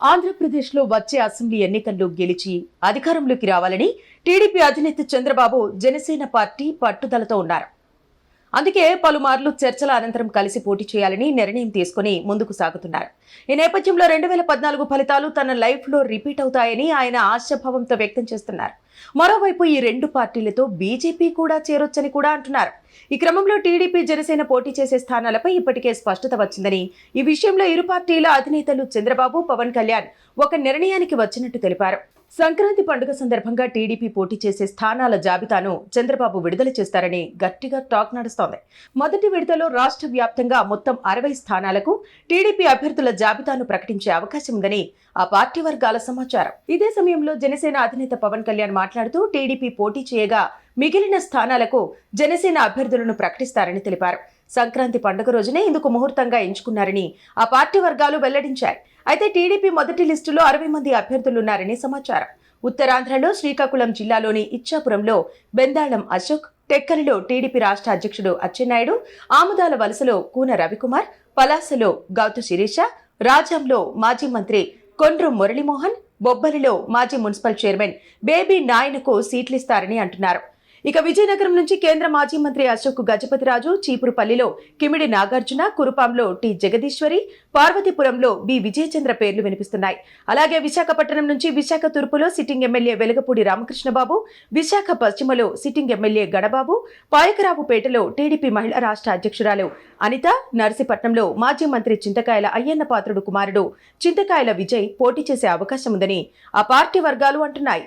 ఆంధ్రప్రదేశ్లో వచ్చే అసెంబ్లీ ఎన్నికల్లో గెలిచి అధికారంలోకి రావాలని టీడీపీ అధినేత చంద్రబాబు జనసేన పార్టీ పట్టుదలతో ఉన్నారు. అందుకే పలుమార్లు చర్చల అనంతరం కలిసి పోటీ చేయాలని నిర్ణయం తీసుకుని ముందుకు సాగుతున్నారు. ఈ నేపథ్యంలో రెండు వేల పద్నాలుగు ఫలితాలు తన లైఫ్లో రిపీట్ అవుతాయని ఆయన ఆశాభావంతో వ్యక్తం చేస్తున్నారు. మరోవైపు ఈ రెండు పార్టీలతో బీజేపీ కూడా చేరొచ్చని కూడా అంటున్నారు. ఈ క్రమంలో టీడీపీ జనసేన పోటీ చేసే స్థానాలపై ఇప్పటికే స్పష్టత వచ్చిందని ఈ విషయంలో ఇరు పార్టీల అధినేతలు చంద్రబాబు పవన్ కళ్యాణ్ ఒక నిర్ణయానికి వచ్చినట్టు తెలిపారు. సంక్రాంతి పండుగ సందర్భంగా టీడీపీ పోటీ చేసే స్థానాల జాబితాను చంద్రబాబు విడుదల చేస్తారని గట్టిగా టాక్ నడుస్తోంది. మొదటి విడతలో రాష్ట్ర వ్యాప్తంగా మొత్తం అరవై స్థానాలకు టీడీపీ అభ్యర్థుల జాబితాను ప్రకటించే అవకాశం ఉందని ఆ పార్టీ వర్గాల సమాచారం. ఇదే సమయంలో జనసేన అధినేత పవన్ కళ్యాణ్ మాట్లాడుతూ టీడీపీ పోటీ చేయగా మిగిలిన స్థానాలకు జనసేన అభ్యర్థులను ప్రకటిస్తారని తెలిపారు. సంక్రాంతి పండుగ రోజునే ఇందుకు ముహూర్తంగా ఎంచుకున్నారని ఆ పార్టీ వర్గాలు వెల్లడించారు అయితే టీడీపీ మొదటి లిస్టులో అరవై మంది అభ్యర్థులున్నారని సమాచారం. ఉత్తరాంధ్రలో శ్రీకాకుళం జిల్లాలోని ఇచ్చాపురంలో బెందాళం అశోక్ టెక్కలిలో టీడీపీ రాష్ట్ర అధ్యక్షుడు అచ్చెన్నాయుడు ఆముదాల వలసలో కూన రవికుమార్ పలాసలో గౌతు శిరీష రాజంలో మాజీ మంత్రి కొండ్రు మురళీమోహన్ బొబ్బలిలో మాజీ మున్సిపల్ చైర్మన్ బేబీ నాయనకు సీట్లిస్తారని అంటున్నారు. ఇక విజయనగరం నుంచి కేంద్ర మాజీ మంత్రి అశోక్ గజపతిరాజు చీపురుపల్లిలో కిమిడి నాగార్జున కురుపాంలో టి జగదీశ్వరి పార్వతీపురంలో బి విజయచంద్ర పేర్లు వినిపిస్తున్నాయి. అలాగే విశాఖపట్నం నుంచి విశాఖ తూర్పులో సిట్టింగ్ ఎమ్మెల్యే వెలగపూడి రామకృష్ణబాబు విశాఖ పశ్చిమలో సిట్టింగ్ ఎమ్మెల్యే గడబాబు పాయకరావుపేటలో టీడీపీ మహిళా రాష్ట్ర అధ్యక్షురాలు అనిత నర్సీపట్నంలో మాజీ మంత్రి చింతకాయల అయ్యన్న పాత్రుడు కుమారుడు చింతకాయల విజయ్ పోటీ చేసే అవకాశం ఉందని ఆ పార్టీ వర్గాలు అంటున్నాయి.